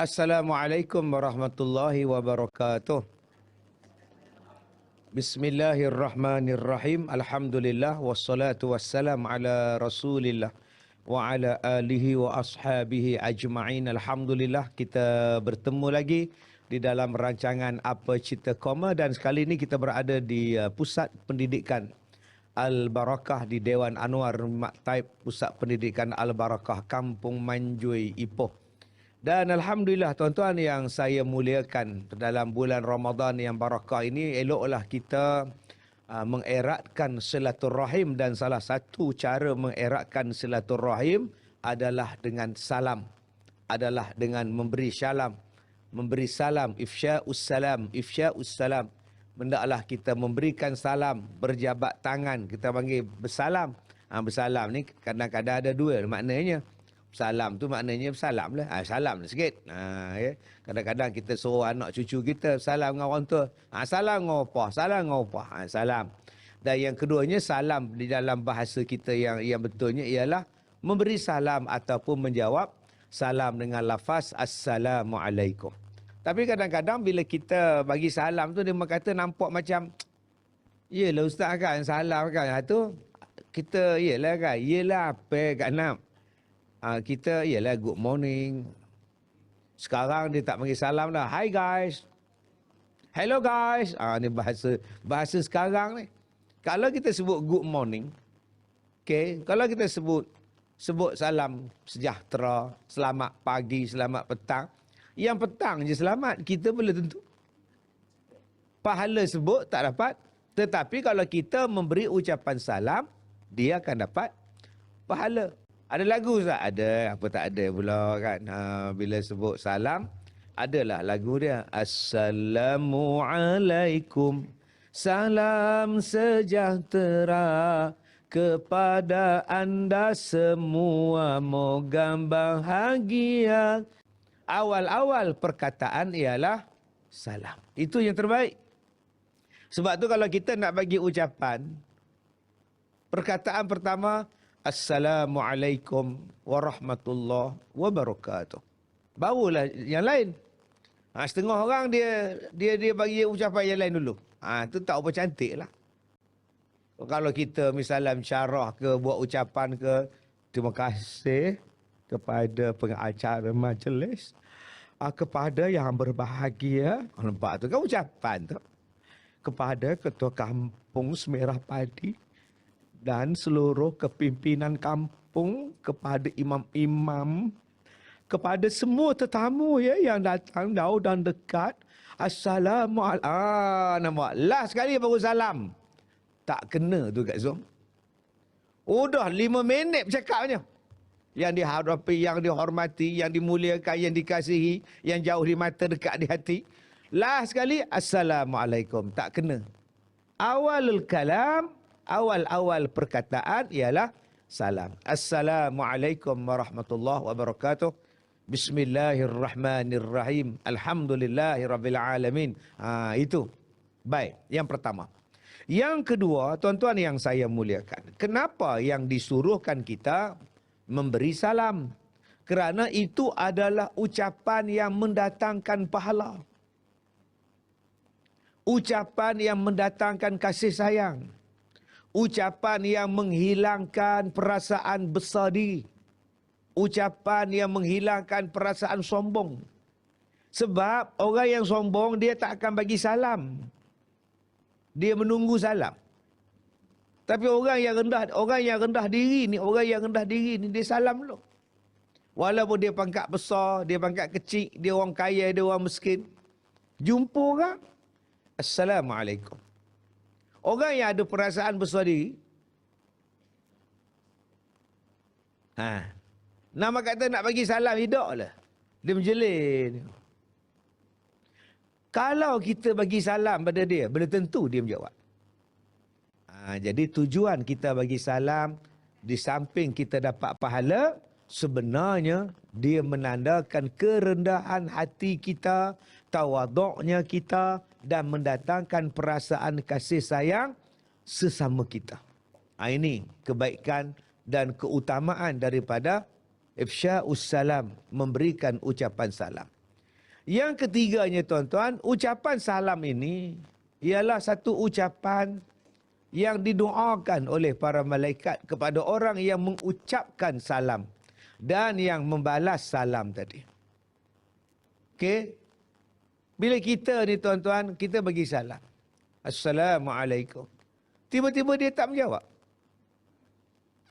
Assalamualaikum warahmatullahi wabarakatuh. Bismillahirrahmanirrahim. Alhamdulillah wassalatu wassalam ala Rasulillah wa ala alihi wa ashabihi ajma'in. Alhamdulillah kita bertemu lagi di dalam rancangan Apa Cita Koma dan sekali ini kita berada di uh, Pusat Pendidikan Al-Barakah di Dewan Anwar Maktaib Pusat Pendidikan Al-Barakah Kampung Manjui Ipoh. Dan Alhamdulillah tuan-tuan yang saya muliakan dalam bulan Ramadan yang barakah ini eloklah kita uh, mengeratkan silaturahim dan salah satu cara mengeratkan silaturahim adalah dengan salam. Adalah dengan memberi salam memberi salam ifsya'us salam ifsya'us salam. Hendaklah kita memberikan salam berjabat tangan kita panggil bersalam. Ha, bersalam ni kadang-kadang ada dua maknanya Salam tu maknanya salam lah. Ha, salam lah sikit. Ha, ya. Kadang-kadang kita suruh anak cucu kita salam dengan orang tua. Ha, salam dengan apa? Salam dengan apa? Ha, salam. Dan yang keduanya salam di dalam bahasa kita yang yang betulnya ialah memberi salam ataupun menjawab salam dengan lafaz Assalamualaikum. Tapi kadang-kadang bila kita bagi salam tu dia kata nampak macam Yelah ustaz kan salam kan. Ha, tu kita yelah kan. Yelah apa kat nak uh, kita ialah good morning. Sekarang dia tak panggil salam dah. Hi guys. Hello guys. Ah uh, ni bahasa bahasa sekarang ni. Kalau kita sebut good morning, okay, kalau kita sebut sebut salam sejahtera, selamat pagi, selamat petang, yang petang je selamat, kita boleh tentu. Pahala sebut tak dapat, tetapi kalau kita memberi ucapan salam, dia akan dapat pahala. Ada lagu tak? Ada. Apa tak ada pula kan? Ha, bila sebut salam, adalah lagu dia. Assalamualaikum. Salam sejahtera kepada anda semua. Moga bahagia. Awal-awal perkataan ialah salam. Itu yang terbaik. Sebab tu kalau kita nak bagi ucapan, perkataan pertama, Assalamualaikum warahmatullahi wabarakatuh. Barulah yang lain. Ha, setengah orang dia dia dia bagi ucapan yang lain dulu. Ha, tu tak apa cantik lah. Kalau kita misalnya syarah ke buat ucapan ke terima kasih kepada pengacara majlis ha, kepada yang berbahagia nampak tu kan ucapan tu kepada ketua kampung Semerah Padi dan seluruh kepimpinan kampung kepada imam-imam kepada semua tetamu ya yang datang jauh dan dekat assalamualaikum ah nama last sekali baru salam tak kena tu kat Zoom udah lima minit bercakapnya yang dihadapi, yang dihormati, yang dimuliakan, yang dikasihi, yang jauh di mata, dekat di hati. Last sekali, Assalamualaikum. Tak kena. Awalul kalam, awal-awal perkataan ialah salam. Assalamualaikum warahmatullahi wabarakatuh. Bismillahirrahmanirrahim. Alhamdulillahirrabbilalamin. Ha, itu. Baik. Yang pertama. Yang kedua, tuan-tuan yang saya muliakan. Kenapa yang disuruhkan kita memberi salam? Kerana itu adalah ucapan yang mendatangkan pahala. Ucapan yang mendatangkan kasih sayang ucapan yang menghilangkan perasaan besar diri. Ucapan yang menghilangkan perasaan sombong. Sebab orang yang sombong dia tak akan bagi salam. Dia menunggu salam. Tapi orang yang rendah orang yang rendah diri ni orang yang rendah diri ni dia salam dulu. Walaupun dia pangkat besar dia pangkat kecil dia orang kaya dia orang miskin. Jumpa orang. Assalamualaikum Orang yang ada perasaan besar diri. Ha. Nama kata nak bagi salam hidup lah. Dia menjelin. Kalau kita bagi salam pada dia, benda tentu dia menjawab. Ha, jadi tujuan kita bagi salam, di samping kita dapat pahala, sebenarnya dia menandakan kerendahan hati kita, tawaduknya kita, dan mendatangkan perasaan kasih sayang sesama kita. Ha, ini kebaikan dan keutamaan daripada ifsya'us salam, memberikan ucapan salam. Yang ketiganya tuan-tuan, ucapan salam ini ialah satu ucapan yang didoakan oleh para malaikat kepada orang yang mengucapkan salam dan yang membalas salam tadi. Okey. Bila kita ni tuan-tuan, kita bagi salam. Assalamualaikum. Tiba-tiba dia tak menjawab.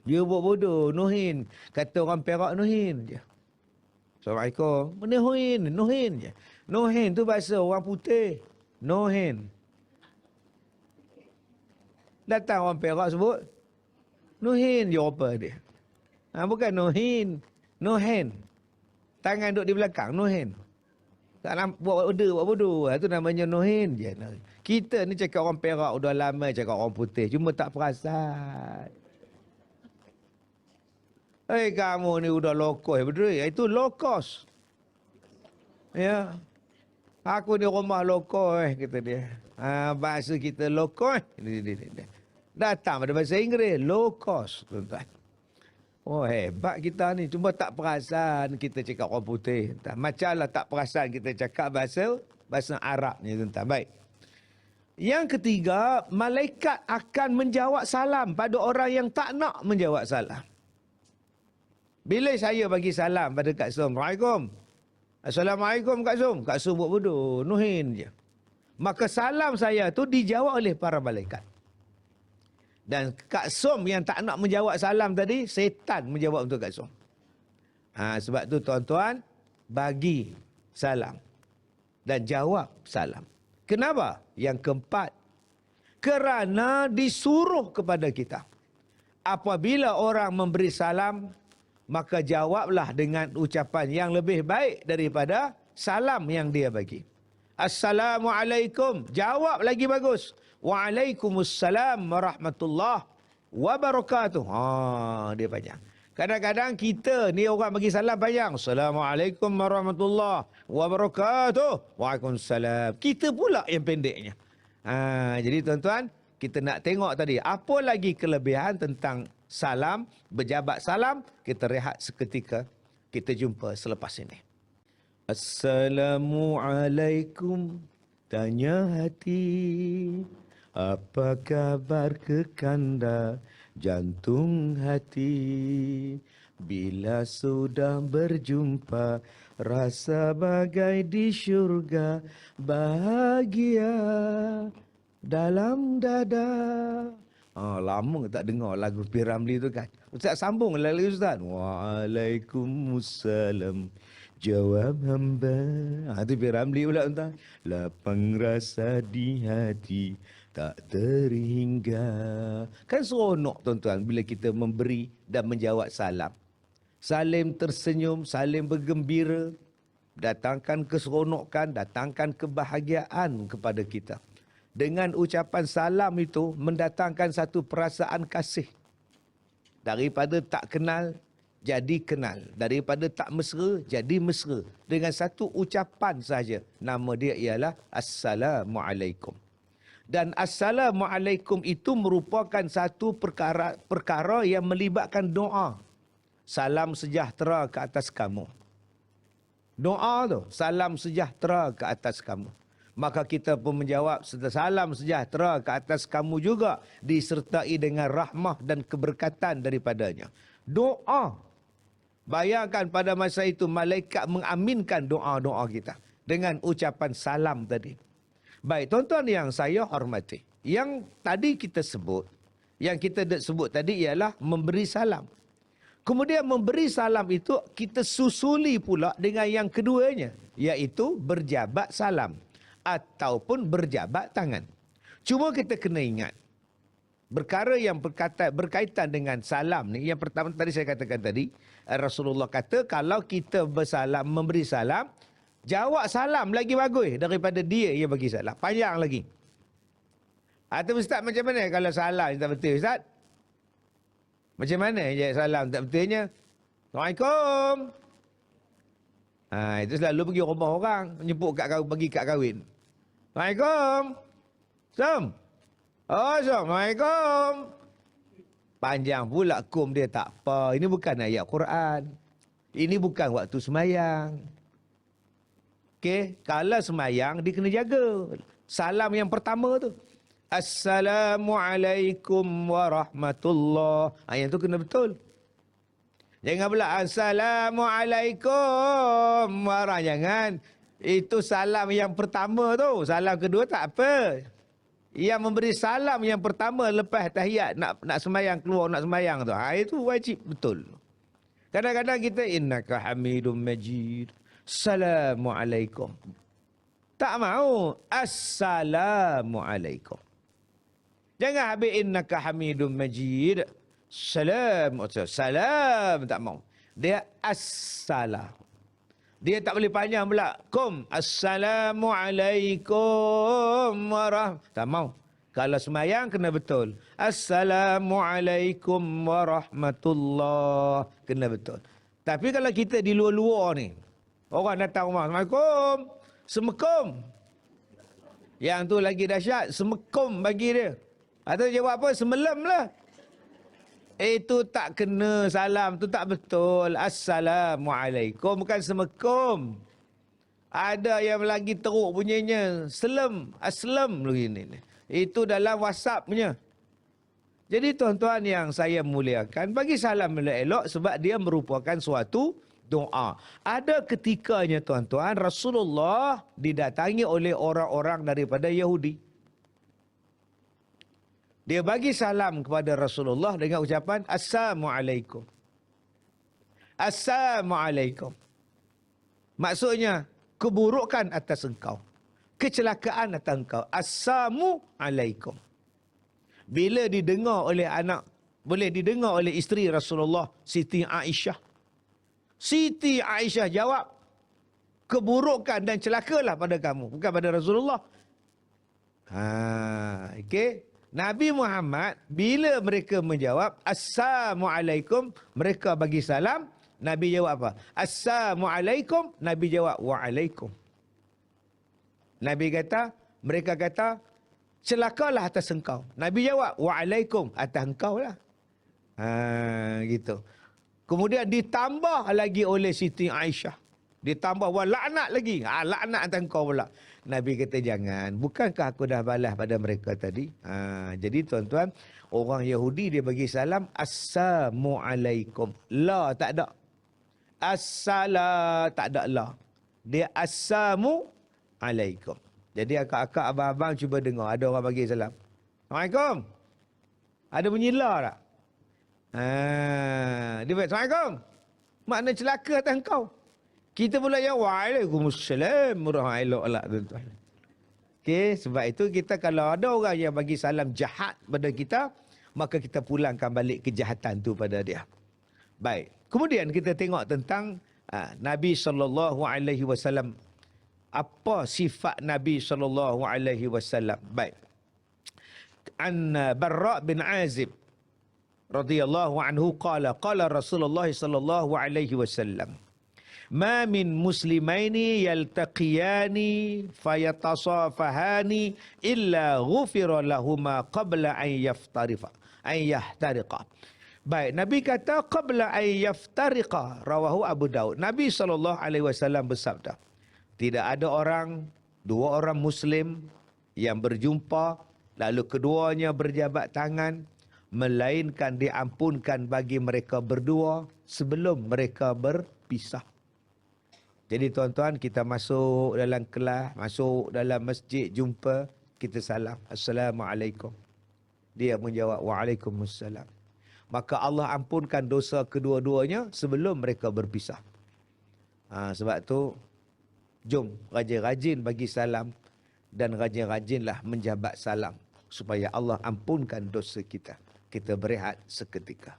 Dia buat bodoh, nuhin. Kata orang Perak nuhin je. Assalamualaikum. Nuhin, nuhin je. Nuhin tu bahasa orang putih. Nuhin. Datang orang Perak sebut. Nuhin je apa dia. Ha, bukan nuhin. Nuhin. Tangan duduk di belakang. Nuhin. Tak nak buat bodoh, buat bodoh. Itu ha, namanya nuhin je. Kita ni cakap orang Perak udah lama cakap orang putih. Cuma tak perasan. Hei kamu ni udah lokos berdua. Itu lokos. Ya. Aku di rumah lokos kata dia. Ha, bahasa kita lokos. Datang pada bahasa Inggeris. Lokos. Tuan-tuan. Oh hebat kita ni. Cuma tak perasan kita cakap orang putih. Macamlah tak perasan kita cakap bahasa bahasa Arab ni tuan-tuan. Baik. Yang ketiga, malaikat akan menjawab salam pada orang yang tak nak menjawab salam. Bila saya bagi salam pada Kak Som, Assalamualaikum. Assalamualaikum Kak Som. Kak Som buat bodoh, nuhin je. Maka salam saya tu dijawab oleh para malaikat. Dan Kak Som yang tak nak menjawab salam tadi, setan menjawab untuk Kak Som. Ha, sebab tu tuan-tuan, bagi salam. Dan jawab salam. Kenapa? Yang keempat, kerana disuruh kepada kita. Apabila orang memberi salam, maka jawablah dengan ucapan yang lebih baik daripada salam yang dia bagi. Assalamualaikum. Jawab lagi bagus. Waalaikumsalam warahmatullahi wabarakatuh. Ha, dia panjang. Kadang-kadang kita ni orang bagi salam panjang. Assalamualaikum warahmatullahi wabarakatuh. Waalaikumsalam. Kita pula yang pendeknya. Ha, jadi tuan-tuan, kita nak tengok tadi apa lagi kelebihan tentang salam, berjabat salam, kita rehat seketika. Kita jumpa selepas ini. Assalamualaikum, tanya hati. Apa kabar kekanda jantung hati? Bila sudah berjumpa, rasa bagai di syurga, bahagia dalam dada. Ha, lama tak dengar lagu P. Ramli tu kan. Ustaz sambung lagi Ustaz. Waalaikumsalam. Jawab hamba. Ha, tu. Ramli pula. Lapang rasa di hati. Tak terhingga. Kan seronok tuan-tuan bila kita memberi dan menjawab salam. Salim tersenyum, salim bergembira. Datangkan keseronokan, datangkan kebahagiaan kepada kita dengan ucapan salam itu mendatangkan satu perasaan kasih. Daripada tak kenal, jadi kenal. Daripada tak mesra, jadi mesra. Dengan satu ucapan saja. Nama dia ialah Assalamualaikum. Dan Assalamualaikum itu merupakan satu perkara, perkara yang melibatkan doa. Salam sejahtera ke atas kamu. Doa tu, salam sejahtera ke atas kamu maka kita pun menjawab salam sejahtera ke atas kamu juga disertai dengan rahmah dan keberkatan daripadanya. Doa. Bayangkan pada masa itu malaikat mengaminkan doa-doa kita dengan ucapan salam tadi. Baik, tuan-tuan yang saya hormati. Yang tadi kita sebut, yang kita sebut tadi ialah memberi salam. Kemudian memberi salam itu kita susuli pula dengan yang keduanya, iaitu berjabat salam ataupun berjabat tangan. Cuma kita kena ingat, perkara yang berkaitan, berkaitan dengan salam ni, yang pertama tadi saya katakan tadi, Rasulullah kata kalau kita bersalam, memberi salam, jawab salam lagi bagus daripada dia yang bagi salam. Panjang lagi. Atau Ustaz macam mana kalau salam tak betul Ustaz? Macam mana je salam tak betulnya? Assalamualaikum. Ha, itu selalu pergi rumah orang, menyebut kat kahwin, pergi kat kahwin. Assalamualaikum. Assalamualaikum. Oh, Assalamualaikum. Panjang pula kum dia tak apa. Ini bukan ayat Quran. Ini bukan waktu semayang. Okey, kalau semayang dia kena jaga. Salam yang pertama tu. Assalamualaikum warahmatullahi. Ha, yang tu kena betul. Jangan pula Assalamualaikum warahmatullahi. Jangan. Itu salam yang pertama tu. Salam kedua tak apa. Yang memberi salam yang pertama lepas tahiyat nak nak semayang keluar nak semayang tu. Ha, itu wajib betul. Kadang-kadang kita innaka hamidum majid. Assalamualaikum. Tak mau. Assalamualaikum. Jangan habis innaka hamidun majid. Salam. Salam. Tak mau. Dia assalam. Dia tak boleh panjang pula. Kum. Assalamualaikum. Warah. Tak mau. Kalau semayang kena betul. Assalamualaikum warahmatullah. Kena betul. Tapi kalau kita di luar-luar ni. Orang datang rumah. Assalamualaikum. Semekum. Yang tu lagi dahsyat. Semekum bagi dia. Atau jawab apa? Semelam lah. Itu tak kena salam. tu tak betul. Assalamualaikum. Bukan semekum. Ada yang lagi teruk bunyinya. Selam. Aslam. Itu dalam WhatsApp punya. Jadi tuan-tuan yang saya muliakan. Bagi salam elok sebab dia merupakan suatu doa. Ada ketikanya tuan-tuan Rasulullah didatangi oleh orang-orang daripada Yahudi. Dia bagi salam kepada Rasulullah dengan ucapan Assalamualaikum. Assalamualaikum. Maksudnya keburukan atas engkau. Kecelakaan atas engkau. Assalamualaikum. Bila didengar oleh anak, boleh didengar oleh isteri Rasulullah Siti Aisyah Siti Aisyah jawab, keburukan dan celakalah pada kamu, bukan pada Rasulullah. Ha, okey. Nabi Muhammad bila mereka menjawab assalamualaikum, mereka bagi salam, Nabi jawab apa? Assalamualaikum, Nabi jawab waalaikum. Nabi kata, mereka kata celakalah atas engkau. Nabi jawab waalaikum atas engkau lah. Ha, gitu. Kemudian ditambah lagi oleh Siti Aisyah. Ditambah wah laknat lagi. Ha, laknat atas kau pula. Nabi kata jangan. Bukankah aku dah balas pada mereka tadi? Ha, jadi tuan-tuan, orang Yahudi dia bagi salam. Assalamualaikum. La tak ada. Assalam tak ada la. Dia assamu alaikum. Jadi akak-akak abang-abang cuba dengar. Ada orang bagi salam. Assalamualaikum. Ada bunyi la tak? Ha, dia kata, Assalamualaikum. Makna celaka atas kau. Kita pula yang Waalaikumsalam. Murah elok lah. Okay, sebab itu kita kalau ada orang yang bagi salam jahat pada kita, maka kita pulangkan balik kejahatan tu pada dia. Baik. Kemudian kita tengok tentang uh, Nabi sallallahu alaihi wasallam apa sifat Nabi sallallahu alaihi wasallam. Baik. An Barra bin Azib radhiyallahu anhu qala qala Rasulullah sallallahu alaihi wasallam ma min muslimaini yaltaqiyani fayatasafahani illa ghufira lahumā qabla an yaftariqa an yahtariqa. Baik nabi kata qabla an yaftariqa rawahu abu daud. Nabi sallallahu alaihi wasallam bersabda tidak ada orang dua orang muslim yang berjumpa lalu keduanya berjabat tangan melainkan diampunkan bagi mereka berdua sebelum mereka berpisah. Jadi tuan-tuan kita masuk dalam kelas, masuk dalam masjid jumpa, kita salam. Assalamualaikum. Dia menjawab Waalaikumsalam. Maka Allah ampunkan dosa kedua-duanya sebelum mereka berpisah. Ha, sebab tu jom rajin-rajin bagi salam dan rajin-rajinlah menjabat salam supaya Allah ampunkan dosa kita kita berehat seketika.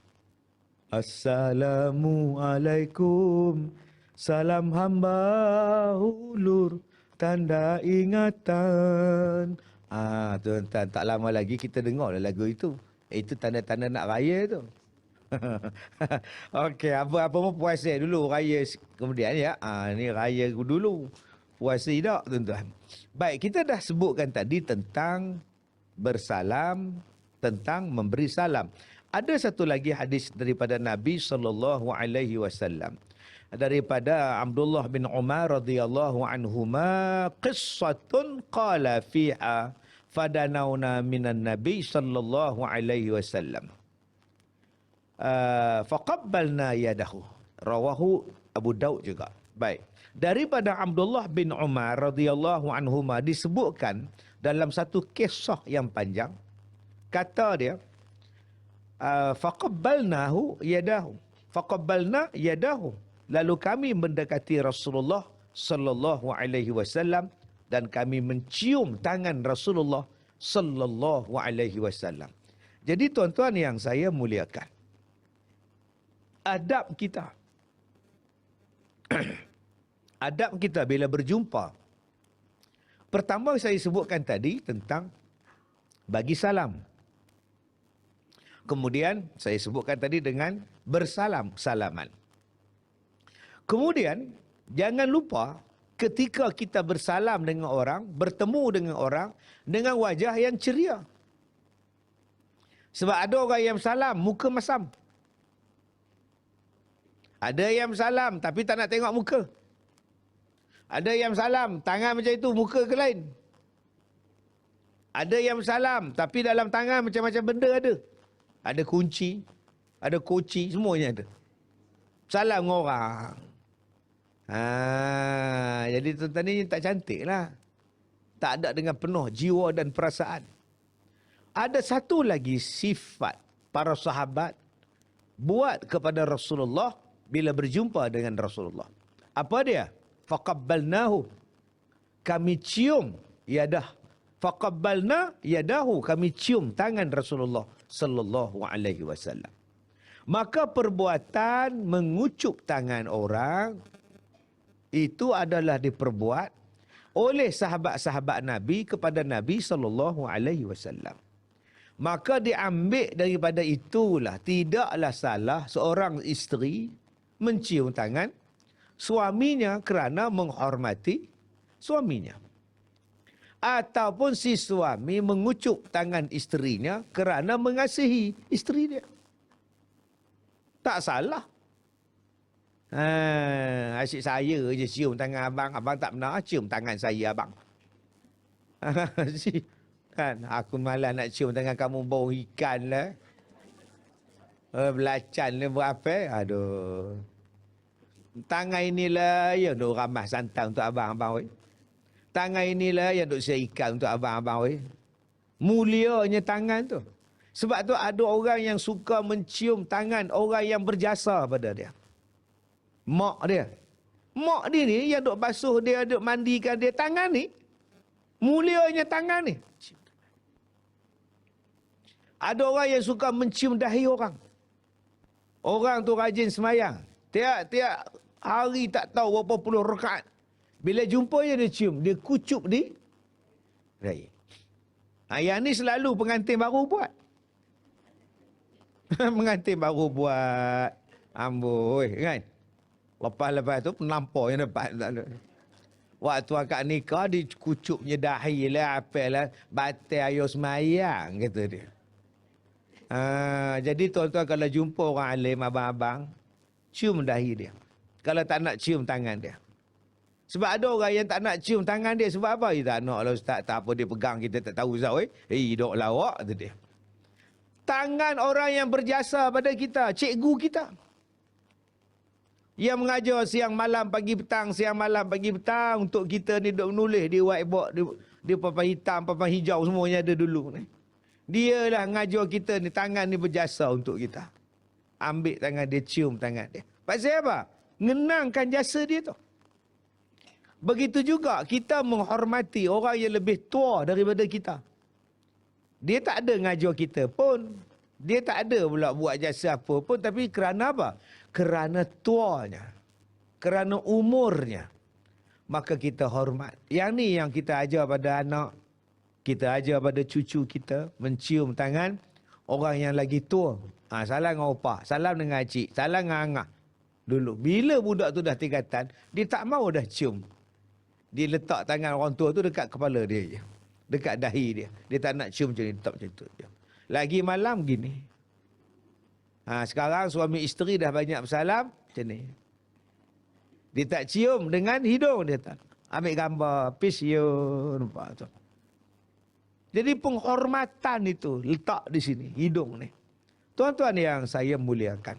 Assalamualaikum. Salam hamba ulur tanda ingatan. Ah, tuan-tuan, tak lama lagi kita dengar lagu itu. Itu tanda-tanda nak raya tu. Okey, apa-apa pun puasa dulu raya kemudian ya. Ah, ni raya dulu. Puasa tak, tuan-tuan. Baik, kita dah sebutkan tadi tentang bersalam, tentang memberi salam. Ada satu lagi hadis daripada Nabi sallallahu alaihi wasallam. daripada Abdullah bin Umar radhiyallahu anhuma qissatun qala fiha fadanauna minan nabi sallallahu alaihi wasallam uh, faqabbalna yadahu rawahu Abu Daud juga baik daripada Abdullah bin Umar radhiyallahu anhuma disebutkan dalam satu kisah yang panjang kata dia uh, faqabbalnahu yadahu. Faqabbalna yadahu. Lalu kami mendekati Rasulullah sallallahu alaihi wasallam dan kami mencium tangan Rasulullah sallallahu alaihi wasallam. Jadi tuan-tuan yang saya muliakan adab kita. Adab kita bila berjumpa. Pertama saya sebutkan tadi tentang bagi salam kemudian saya sebutkan tadi dengan bersalam salaman kemudian jangan lupa ketika kita bersalam dengan orang bertemu dengan orang dengan wajah yang ceria sebab ada orang yang salam muka masam ada yang salam tapi tak nak tengok muka ada yang salam, tangan macam itu, muka ke lain. Ada yang salam, tapi dalam tangan macam-macam benda ada. Ada kunci, ada koci, semuanya ada. Salam orang. Ha, jadi tuan-tuan ni tak cantik lah. Tak ada dengan penuh jiwa dan perasaan. Ada satu lagi sifat para sahabat buat kepada Rasulullah bila berjumpa dengan Rasulullah. Apa dia? faqabbalnahu kami cium yadah faqabbalna yadahu kami cium tangan Rasulullah sallallahu alaihi wasallam maka perbuatan mengucup tangan orang itu adalah diperbuat oleh sahabat-sahabat Nabi kepada Nabi sallallahu alaihi wasallam maka diambil daripada itulah tidaklah salah seorang isteri mencium tangan suaminya kerana menghormati suaminya. Ataupun si suami mengucuk tangan isterinya kerana mengasihi isteri dia. Tak salah. Ha, asyik saya je cium tangan abang. Abang tak pernah cium tangan saya abang. kan, aku malah nak cium tangan kamu bau ikan lah. Uh, belacan ni berapa? Aduh. Tangan inilah yang duk ramah santan untuk abang-abang weh. Tangan inilah yang duk ikan untuk abang-abang weh. Mulianya tangan tu. Sebab tu ada orang yang suka mencium tangan orang yang berjasa pada dia. Mak dia. Mak dia ni yang duk basuh dia, duk mandikan dia. Tangan ni. Mulianya tangan ni. Ada orang yang suka mencium dahi orang. Orang tu rajin semayang. Tiap-tiap hari tak tahu berapa puluh rekaat. Bila jumpa je dia cium. Dia kucup di raya. Ha, yang ni selalu pengantin baru buat. pengantin baru buat. Amboi kan. Lepas-lepas tu penampar yang dapat. Waktu akak nikah dia kucupnya dahi lah. Apa lah. Batai ayo semayang kata dia. Ha, jadi tuan-tuan kalau jumpa orang alim abang-abang. Cium dahi dia kalau tak nak cium tangan dia. Sebab ada orang yang tak nak cium tangan dia. Sebab apa? Dia tak nak lah ustaz. Tak apa dia pegang kita tak tahu ustaz. Eh, hey, dok lawak. Kata dia. Tangan orang yang berjasa pada kita. Cikgu kita. Yang mengajar siang malam pagi petang. Siang malam pagi petang. Untuk kita ni duk menulis di whiteboard. Di, di papan hitam, papan hijau semuanya ada dulu. Ni. Dia lah mengajar kita ni. Tangan ni berjasa untuk kita. Ambil tangan dia, cium tangan dia. Pasal apa? ngenangkan jasa dia tu. Begitu juga kita menghormati orang yang lebih tua daripada kita. Dia tak ada ngajar kita pun. Dia tak ada pula buat jasa apa pun. Tapi kerana apa? Kerana tuanya. Kerana umurnya. Maka kita hormat. Yang ni yang kita ajar pada anak. Kita ajar pada cucu kita. Mencium tangan orang yang lagi tua. Ha, salam dengan opa. Salam dengan cik. Salam dengan angah dulu. Bila budak tu dah tingkatan, dia tak mau dah cium. Dia letak tangan orang tua tu dekat kepala dia je. Dekat dahi dia. Dia tak nak cium macam ni, letak macam tu je. Lagi malam gini. Ha, sekarang suami isteri dah banyak bersalam, macam ni. Dia tak cium dengan hidung dia tak. Ambil gambar, peace you, nampak tu. Jadi penghormatan itu letak di sini, hidung ni. Tuan-tuan yang saya muliakan.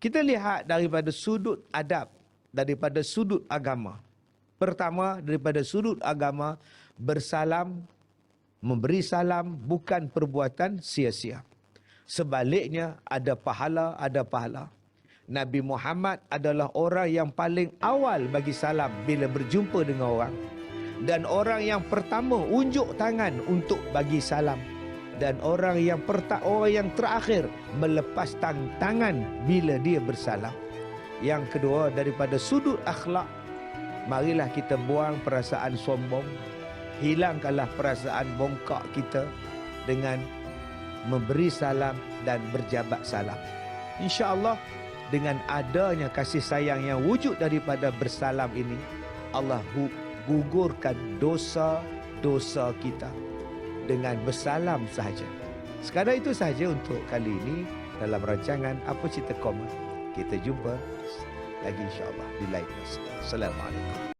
Kita lihat daripada sudut adab, daripada sudut agama. Pertama, daripada sudut agama, bersalam, memberi salam bukan perbuatan sia-sia. Sebaliknya, ada pahala, ada pahala. Nabi Muhammad adalah orang yang paling awal bagi salam bila berjumpa dengan orang. Dan orang yang pertama unjuk tangan untuk bagi salam. Dan orang yang perta orang yang terakhir melepas tangan bila dia bersalam. Yang kedua daripada sudut akhlak, marilah kita buang perasaan sombong. Hilangkanlah perasaan bongkak kita dengan memberi salam dan berjabat salam. Insya-Allah dengan adanya kasih sayang yang wujud daripada bersalam ini Allah gugurkan dosa-dosa kita dengan bersalam sahaja. Sekadar itu sahaja untuk kali ini dalam rancangan apa cerita komen. Kita jumpa lagi insya-Allah di lain masa. Assalamualaikum.